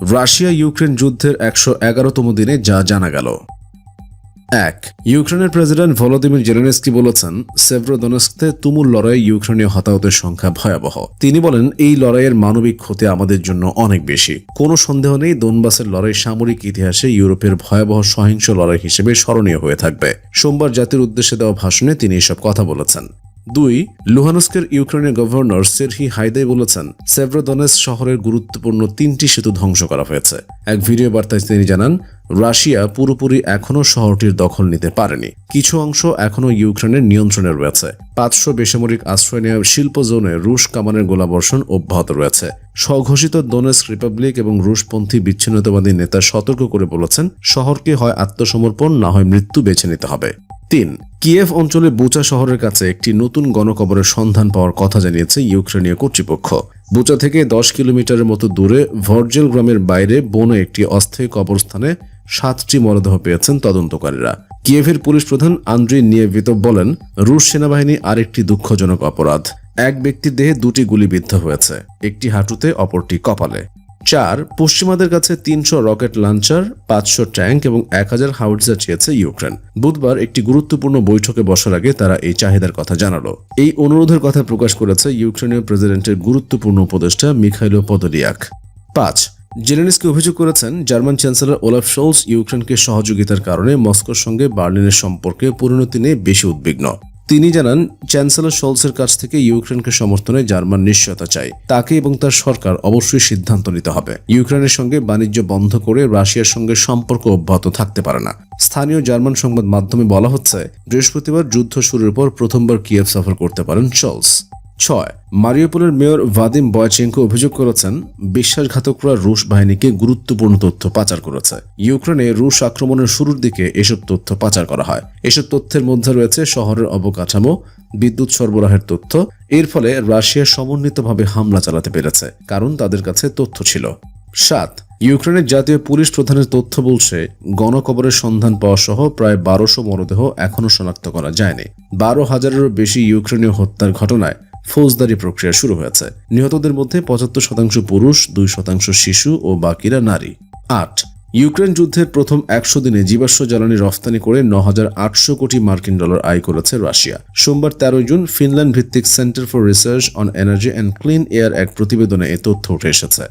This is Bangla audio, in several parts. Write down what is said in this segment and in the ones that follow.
রাশিয়া ইউক্রেন যুদ্ধের একশো এগারোতম দিনে যা জানা গেল। এক, ইউক্রেনের প্রেসিডেন্ট ভলোদিমির জেলেনস্কি বলেছেন সেভ্রোদনস্কতে তুমুল লড়াই ইউক্রেনীয় হতাহতের সংখ্যা ভয়াবহ। তিনি বলেন, এই লড়াইয়ের মানবিক ক্ষতি আমাদের জন্য অনেক বেশি। কোনো সন্দেহ নেই, দোনবাসের লড়াই সামরিক ইতিহাসে ইউরোপের ভয়াবহ সহিংস লড়াই হিসেবে স্মরণীয় হয়ে থাকবে। সোমবার জাতির উদ্দেশ্যে দেওয়া ভাষণে তিনি এসব কথা বলেছেন। দুই, লুহানস্কের ইউক্রেনের গভর্নর সেরহি হাইদাই বলেছেন, সেভ্রোদনেস শহরের গুরুত্বপূর্ণ তিনটি সেতু ধ্বংস করা হয়েছে। এক ভিডিও বার্তায় তিনি জানান, রাশিয়া পুরোপুরি এখনও শহরটির দখল নিতে পারেনি। কিছু অংশ এখনও ইউক্রেনের নিয়ন্ত্রণে রয়েছে। পাঁচশো বেসামরিক আশ্রয় নেওয়া শিল্প জোনে রুশ কামানের গোলাবর্ষণ অব্যাহত রয়েছে। স্বঘোষিত দোনেস্ক রিপাবলিক এবং রুশপন্থী বিচ্ছিন্নতাবাদী নেতা সতর্ক করে বলেছেন, শহরকে হয় আত্মসমর্পণ, না হয় মৃত্যু বেছে নিতে হবে। তিন, কিয়েভ অঞ্চলে বুচা শহরের কাছে একটি নতুন গণকবরের সন্ধান পাওয়ার কথা জানিয়েছে ইউক্রেনীয় কর্তৃপক্ষ। বুচা থেকে দশ কিলোমিটারের মতো দূরে ভর্জেল গ্রামের বাইরে বনে একটি অস্থায়ী কবরস্থানে সাতটি মরদেহ পেয়েছেন তদন্তকারীরা। কিয়েভের পুলিশ প্রধান আন্দ্রি নিয়েভিতভ বলেন, রুশ সেনাবাহিনী আরেকটি দুঃখজনক অপরাধ। এক ব্যক্তির দেহে দুটি গুলিবিদ্ধ হয়েছে, একটি হাঁটুতে, অপরটি কপালে। চার, পশ্চিমাদের কাছে তিনশো রকেট লঞ্চার, পাঁচশো ট্যাঙ্ক এবং এক হাজার হাউটজার চেয়েছে ইউক্রেন। বুধবার একটি গুরুত্বপূর্ণ বৈঠকে বসার আগে তারা এই চাহিদার কথা জানালো। এই অনুরোধের কথা প্রকাশ করেছে ইউক্রেনীয় প্রেসিডেন্টের গুরুত্বপূর্ণ উপদেষ্টা মিখাইলো পদরিয়াক পাঁচ, জেলেনিস্কি অভিযোগ করেছেন জার্মান চ্যান্সেলর ওলাফ শোলস ইউক্রেনকে সহযোগিতার কারণে মস্কোর সঙ্গে বার্লিনের সম্পর্কে পরিণতি নিয়ে বেশি উদ্বিগ্ন। তিনি জানান, চ্যান্সেলর শোলসের কাছ থেকে ইউক্রেনকে সমর্থনে জার্মান নিশ্চয়তা চাই তাকে এবং তার সরকার অবশ্যই সিদ্ধান্ত নিতে হবে। ইউক্রেনের সঙ্গে বাণিজ্য বন্ধ করে রাশিয়ার সঙ্গে সম্পর্ক অব্যাহত থাকতে পারে না। স্থানীয় জার্মান সংবাদ মাধ্যমে বলা হচ্ছে, বৃহস্পতিবার যুদ্ধ শুরুর পর প্রথমবার কিয়েভ সফর করতে পারেন শোলস। ছয় মারিওপোলের মেয়র ভাদিম বয়চেঙ্কো অভিযোগ করেছেন, বিশ্বাসঘাতকরা রুশ বাহিনীকে গুরুত্বপূর্ণ তথ্য পাচার করেছে। ইউক্রেনে রুশ আক্রমণের শুরুর দিকে এসব তথ্য পাচার করা হয়। এসব তথ্যের মধ্যে রয়েছে শহরের অবকাঠামো, বিদ্যুৎ সরবরাহের তথ্য, এর ফলে রাশিয়া সমন্বিতভাবে হামলা চালাতে পেরেছে, কারণ তাদের কাছে তথ্য ছিল। সাত, ইউক্রেনের জাতীয় পুলিশ প্রধানের তথ্য বলছে, গণকবরের সন্ধান পাওয়া সহ প্রায় বারোশো মরদেহ এখনও শনাক্ত করা যায়নি। বারো হাজারেরও বেশি ইউক্রেনীয় হত্যার ঘটনায় ফৌজদারি প্রক্রিয়া শুরু হয়েছে। নিহতদের মধ্যে পঁচাত্তর শতাংশ পুরুষ, দুই শতাংশ শিশু ও বাকিরা নারী। আট, ইউক্রেন যুদ্ধের প্রথম একশো দিনে জীবাশ্ম জ্বালানি রফতানি করে ন কোটি মার্কিন ডলার আয় করেছে রাশিয়া। সোমবার তেরোই জুন ফিনল্যান্ড ভিত্তিক Centre for Research on Energy and Clean Air এক প্রতিবেদনে এ তথ্য উঠে এসেছে।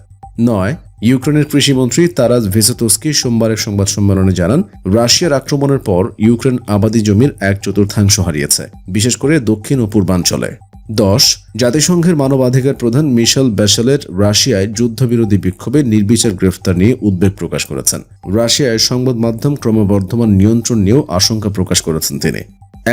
নয়, ইউক্রেনের কৃষিমন্ত্রী তারাজ ভিসেতোস্কি সোমবার এক সংবাদ সম্মেলনে জানান, রাশিয়ার আক্রমণের পর ইউক্রেন আবাদি জমির এক চতুর্থাংশ হারিয়েছে, বিশেষ করে দক্ষিণ ও পূর্বাঞ্চলে। দশ, জাতিসংঘের মানবাধিকার প্রধান মিশেল ব্যাশেলেট রাশিয়ায় যুদ্ধবিরোধী বিক্ষোভে নির্বিচার গ্রেফতার নিয়ে উদ্বেগ প্রকাশ করেছেন। রাশিয়ায় সংবাদ মাধ্যম ক্রমবর্ধমান নিয়ন্ত্রণ নিয়েও আশঙ্কা প্রকাশ করেছেন তিনি।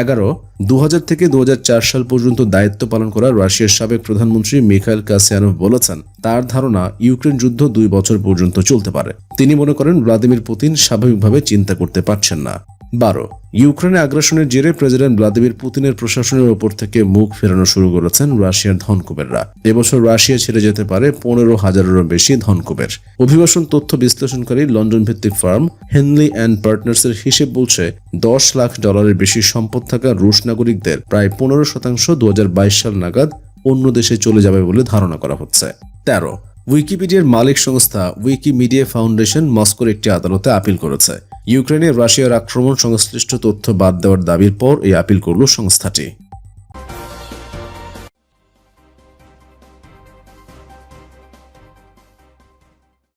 এগারো দু থেকে দু হাজার চার সাল পর্যন্ত দায়িত্ব পালন করা রাশিয়ার সাবেক প্রধানমন্ত্রী মিখাইল কাসিয়ানভ বলেছেন, তার ধারণা ইউক্রেন যুদ্ধ দুই বছর পর্যন্ত চলতে পারে। তিনি মনে করেন ভ্লাদিমির পুতিন স্বাভাবিকভাবে চিন্তা করতে পারছেন না। বারো, ইউক্রেনে আগ্রাসনের জেরে প্রেসিডেন্ট ভ্লাদিমির পুতিনের প্রশাসনের ওপর থেকে মুখ ফেরানো শুরু করেছেন রাশিয়ার ধনকুবেররা। এবছর রাশিয়া ছেড়ে যেতে পারে পনেরো হাজারেরও বেশি ধনকুবের। অভিবাসন তথ্য বিশ্লেষণকারী লন্ডন ভিত্তিক ফার্ম হেনলি অ্যান্ড পার্টনার্সের হিসেব বলছে, দশ লাখ ডলারের বেশি সম্পদ থাকা রুশ নাগরিকদের প্রায় পনেরো শতাংশ দু হাজার বাইশ সাল নাগাদ অন্য দেশে চলে যাবে বলে ধারণা করা হচ্ছে। তেরো, উইকিপিডিয়ার মালিক সংস্থা উইকিমিডিয়া ফাউন্ডেশন মস্কোর একটি আদালতে আপিল করেছে। ইউক্রেনে রাশিয়ার আক্রমণ সংশ্লিষ্ট তথ্য বাদ দেওয়ার দাবির পর এই আপিল করল সংস্থাটি।